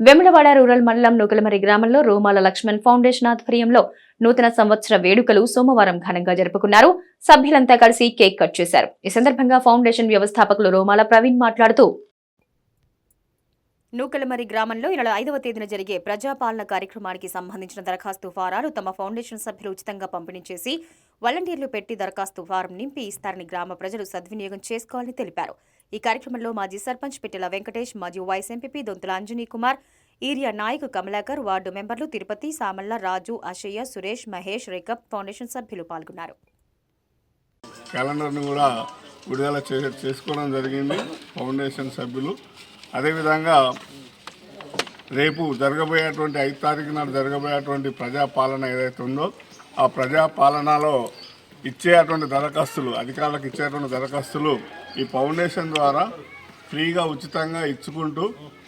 వెమిడవాడ rural మండలం నూకలమరి గ్రామంలో రోమాల Laxman foundation ఆధ్వర్యంలో నూతన సంవత్సర వేడుకలు సోమవారం ఘనంగా జరుపుకున్నారు. సభ్యులంతా కలిసి కేక్ కట్ చేశారు. ఈ సందర్భంగా ఫౌండేషన్ వ్యవస్థాపకులు రోమాల ప్రవీణ్ మాట్లాడుతూ నూకలమరి గ్రామంలో ఇలా ఐదవ తేదీన జరిగే ప్రజాపాలన కార్యక్రమానికి సంబంధించిన దరఖాస్తు ఫారాలు తమ ఫౌండేషన్ సభ్యులు ఉచితంగా పంపిణీ చేసి వాలంటీర్లు పెట్టి దరఖాస్తు ఫారం నింపి ఇస్తారని గ్రామ ప్రజలు సద్వినియోగం చేసుకోవాలని తెలిపారు. ఈ కార్యక్రమంలో మాజీ సర్పంచ్ పిట్టెల వెంకటేష్ మాజీ vice MPP Donthula Anjani Kumar Eeriya Naik Kamalakar ward మెంబర్లు తిరుపతి సామల్ల రాజు అశయ్య సురేష్ మహేష్ రేకప్ ఫౌండేషన్ సభ్యులు పాల్గొన్నారు. క్యాలెండర్ను కూడా విడుదల చేసుకోవడం జరిగింది ఫౌండేషన్ సభ్యులు. అదేవిధంగా రేపు జరగబోయేటువంటి ఐదు తారీఖు నాడు జరగబోయేటువంటి ప్రజాపాలన ఏదైతే ఉందో ఆ ప్రజాపాలనలో ఇచ్చేటువంటి దరఖాస్తులు అధికారులకు ఇచ్చేటువంటి దరఖాస్తులు ఈ ఫౌండేషన్ ద్వారా ఫ్రీగా ఉచితంగా ఇచ్చుకుంటూ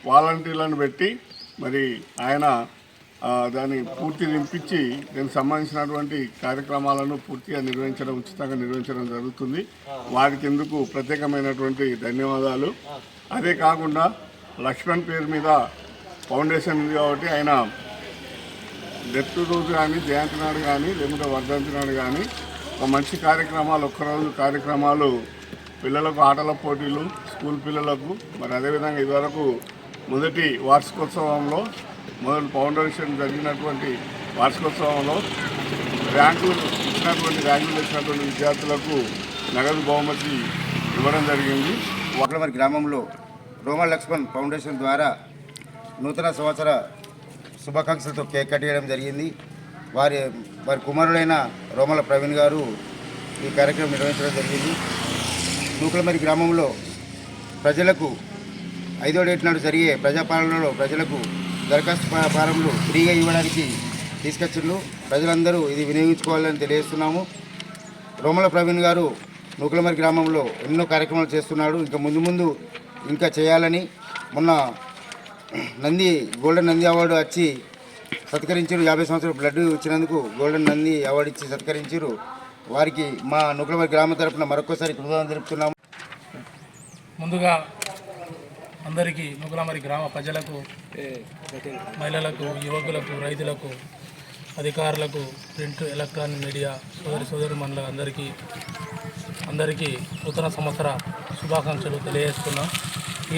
వాలంటీర్లను పెట్టి మరి ఆయన దాన్ని పూర్తి నింపించి దీనికి సంబంధించినటువంటి కార్యక్రమాలను పూర్తిగా నిర్వహించడం ఉచితంగా నిర్వహించడం జరుగుతుంది. వారికి ఎందుకు ప్రత్యేకమైనటువంటి ధన్యవాదాలు. అదే కాకుండా లక్ష్మణ్ పేరు మీద ఫౌండేషన్ ఉంది కాబట్టి ఆయన డెత్ రోజు కానీ జయంతి నాడు కానీ లేకుంటే వర్ధంతి నాడు కానీ ఒక మంచి కార్యక్రమాలు ఒక్కరోజు కార్యక్రమాలు పిల్లలకు ఆటల పోటీలు స్కూల్ పిల్లలకు మరి అదేవిధంగా ఇదివరకు మొదటి వార్షికోత్సవంలో మొదటి ఫౌండేషన్ జరిగినటువంటి వార్షికోత్సవంలో ర్యాంకులు ఇచ్చినటువంటి ర్యాంకులు ఇచ్చినటువంటి విద్యార్థులకు నగదు బహుమతి ఇవ్వడం జరిగింది. ఒకలమరి గ్రామంలో రోమన్ లక్ష్మణ్ ఫౌండేషన్ ద్వారా నూతన సంవత్సర శుభాకాంక్షలతో కేక్ కట్ చేయడం జరిగింది. వారి వారి కుమారుడైన రోమల ప్రవీణ్ గారు ఈ కార్యక్రమం నిర్వహించడం జరిగింది. నూకలమరి గ్రామంలో ప్రజలకు ఐదో డేట్ నాడు జరిగే ప్రజాపాలనలో ప్రజలకు దరఖాస్తు ఫారంలు ఫ్రీగా ఇవ్వడానికి తీసుకొచ్చిండ్రు. ప్రజలందరూ ఇది వినియోగించుకోవాలని తెలియజేస్తున్నాము. రోమల ప్రవీణ్ గారు నూకలమరి గ్రామంలో ఎన్నో కార్యక్రమాలు చేస్తున్నాడు. ఇంకా ముందు ముందు ఇంకా చేయాలని మొన్న నంది గోల్డెన్ నంది అవార్డు వచ్చి సత్కరించారు. యాభై సంవత్సరాలు బ్లడ్ ఇచ్చినందుకు గోల్డెన్ నంది అవార్డు ఇచ్చి సత్కరించారు. వారికి మా నూకలమరి గ్రామ తరపున మరొకసారి కృతజ్ఞతలు తెలుపుతున్నాము. ముందుగా అందరికీ నూకలమరి గ్రామ ప్రజలకు మహిళలకు యువకులకు రైతులకు అధికారులకు ప్రింట్ ఎలక్ట్రానిక్ మీడియా సోదరి సోదరి మనుల అందరికీ అందరికీ నూతన సంవత్సర శుభాకాంక్షలు తెలియజేస్తున్నాం.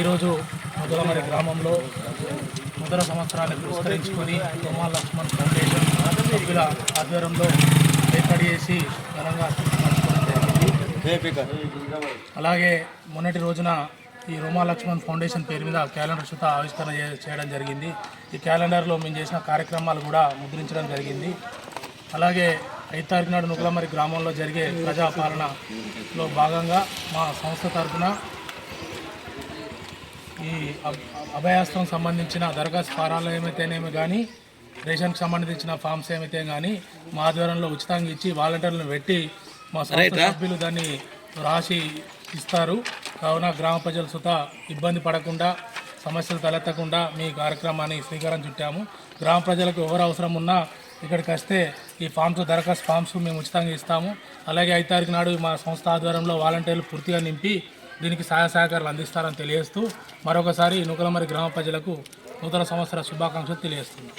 ఈరోజు నూకలమరి గ్రామంలో నూతన సంవత్సరాన్ని పురస్కరించుకొని తోమా లక్ష్మణ్ ఫౌండేషన్ సభ్యుల ఆధ్వర్యంలో చేసి ఘనంగా అలాగే మొన్నటి రోజున ఈ రోమా లక్ష్మణ్ ఫౌండేషన్ పేరు మీద క్యాలెండర్ సుత ఆవిష్కరణ చేయడం జరిగింది. ఈ క్యాలెండర్లో మేము చేసిన కార్యక్రమాలు కూడా ముద్రించడం జరిగింది. అలాగే ఐదు తారీఖు నాడు నుకులమరి గ్రామంలో జరిగే ప్రజాపాలనలో భాగంగా మా సంస్థ తరఫున ఈ అభయాస్త్రం సంబంధించిన దరఖాస్తు ఫారాలు ఏమైతేనేమి కానీ రేషన్కి సంబంధించిన ఫామ్స్ ఏమైతే కానీ మా ఆధ్వర్యంలో ఉచితంగా ఇచ్చి వాలంటీర్లను పెట్టి మా సంస్థ సభ్యులు దాన్ని రాసి ఇస్తారు. కావున గ్రామ ప్రజలు సుత ఇబ్బంది పడకుండా సమస్యలు తలెత్తకుండా మీ కార్యక్రమాన్ని శ్రీకారం చుట్టాము. గ్రామ ప్రజలకు ఎవరు అవసరం ఉన్నా ఇక్కడికి వస్తే ఈ ఫామ్స్ దరఖాస్తు ఫామ్స్ మేము ఉచితంగా ఇస్తాము. అలాగే ఐదు తారీఖు నాడు మా సంస్థ ఆధ్వర్యంలో వాలంటీర్లు పూర్తిగా నింపి దీనికి సహాయ సహకారాలు అందిస్తారని తెలియజేస్తూ మరొకసారి నూకలమరి గ్రామ ప్రజలకు నూతన సంవత్సర శుభాకాంక్షలు తెలియజేస్తున్నాం.